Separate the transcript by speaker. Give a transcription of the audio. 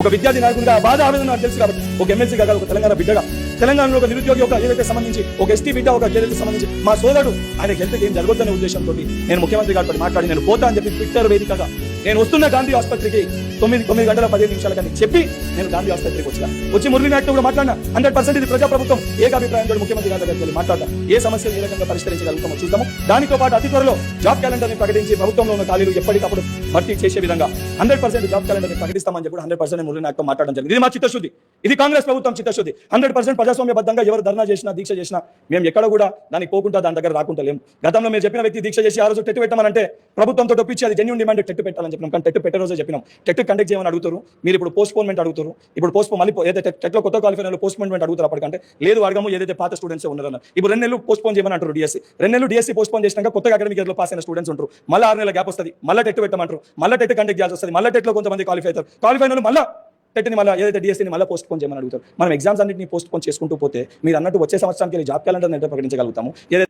Speaker 1: ఒక విద్యార్థి నాయకుడిగా ఆ బాధ ఆవేదన నాకు తెలుసు కాబట్టి ఒక ఎమ్మెల్సీగా కాదు ఒక తెలంగాణ బిడ్డగా. తెలంగాణలో ఒక నిరుద్యోగి ఒక ఏదైతే సంబంధించి ఒక ఎస్టీ బిడ్డ ఒక ఏదైతే సంబంధించి మా సోదరుడు ఆయన హెల్త్ ఏం జరగొద్దనే ఉద్దేశంతో నేను ముఖ్యమంత్రి గారితో మాట్లాడి నేను పోతా అని చెప్పి ట్విట్టర్ వేదికగా నేను వస్తున్న గాంధీ ఆసుపత్రికి తొమ్మిది తొమ్మిది గంటల పదిహేను నిమిషాల కానీ చెప్పి నేను గాంధీ ఆసుపత్రికి వచ్చిన. వచ్చి మురళీ నాయక్తో కూడా మాట్లాడినా. హండ్రెడ్ పర్సెంట్ ఇది ప్రజాప్రభుత్వం ఏకాభిప్రాయంతో ముఖ్యమంత్రి గారి దగ్గరికి వెళ్ళి మాట్లాడదాం ఏ సమస్యలు ఏ రకంగా పరిష్కరించగలుగుతామో చూద్దాము. దానితో పాటు అతి త్వరలో జాబ్ క్యాలెండర్ని ప్రకటించి ప్రభుత్వంలో ఉన్న ఖాళీలు ఎప్పటికప్పుడు భర్తీ చేసే విధంగా హండ్రెడ్ పర్సెంట్ జాబ్ క్యాలెండర్ ప్రకటిస్తామని చెప్పి హండ్రెడ్ పర్సెంట్ మురళి నాయక్తో మాట్లాడడం జరిగింది. ఇది మా చిత్తశుద్ధి. ఇది కాంగ్రెస్ ప్రభుత్వం చిత్తశుద్ధి. హండ్రెడ్ పర్సెంట్ ప్రజాస్వామ్యబద్ధంగా ఎవరు ధర్నా చేసినా దీక్ష చేసినా మేము ఎక్కడ కూడా దానికి పోకుండా దాని దగ్గర రాకుండా లేము. గతంలో మీరు చెప్పిన వ్యక్తి దీక్ష చేసి ఆ రోజు టెట్టు పెట్టమనంటే ప్రభుత్వంతో ఒప్పించి అది జెన్యున్ డిమాండ్ టెట్టు పెట్టాలని చెప్పినాం. కానీ టెట్టు పెట్టే రోజే చెప్పినాం. టెట్టు కండక్ట్ చేయమని అడుగుతారు. మీరు ఇప్పుడు పోస్ట్పోన్మెంట్ అడుగుతారు. ఇప్పుడు పోస్ట్ మళ్ళీ ఏదైతే టెట్లో కొత్త క్వాలిఫైర్ పోస్ట్పోన్మెంట్ అడుగుతారు అప్పటికంటే లేదు అడగము ఏదైతే పాత స్టూడెంట్స్ ఉన్నారన్న ఇప్పుడు రెండు నెలలు పోస్ట్పోన్ చేయమని అంటారు డిఎస్సీ రెండు నెలలు డిఎస్సీ పోస్ట్పోన్ చేసినాక కొత్తగా అకాడమిక్ ఇయర్లో పాస్ అయిన స్టూడెంట్స్ ఉంటారు. మళ్ళీ ఆరు నెలల గ్యాప్ వస్తుంది. మళ్ళీ టెట్టు పెట్టమంటారు. మళ్ళీ టెట్టు కండక్ట్ చేయాల్సి వస్తుంది. మళ్ళీ టెట్లో కొంతమంది క్వాలిఫై అవుతారు. క్వాలిఫై అయిన మళ్ళీ టెట్ని మళ్ళీ ఏదైతే డిఎస్సీని మళ్ళీ పోస్ట్ పోన్ చేయమని అడుగుతారు. మనం ఎగ్జామ్స్ అన్నింటినీ పోస్ట్ పోన్ చేసుకుంటూ పోతే మీరు అన్నట్టు వచ్చే సంవత్సరానికి జాబ్ క్యాలెండర్ అయితే ప్రకటించగలుగుతాము. ఏదైతే